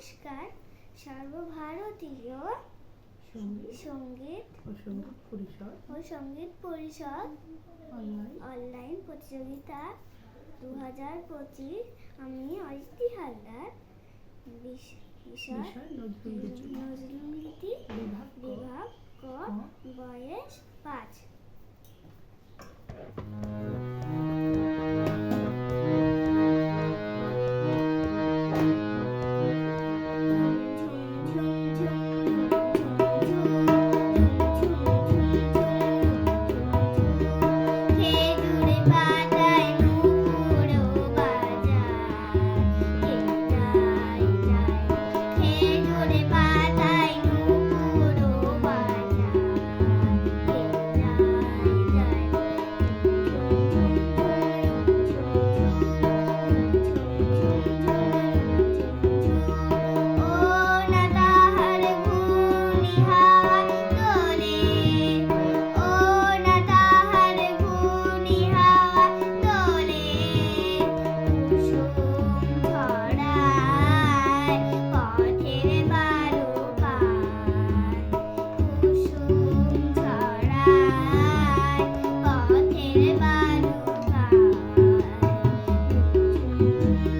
নমস্কার সর্বভারতীয় সংগীত? সংগীত ও সংগীত পরিষদ? ও সংগীত পরিষদ অনলাইন? প্রতিযোগিতা দু হাজার পঁচিশ। আমি অরিত্রি হালদার। বিষ- বিষয় বিভাগ ক, বয়স পাঁচ। Thank you.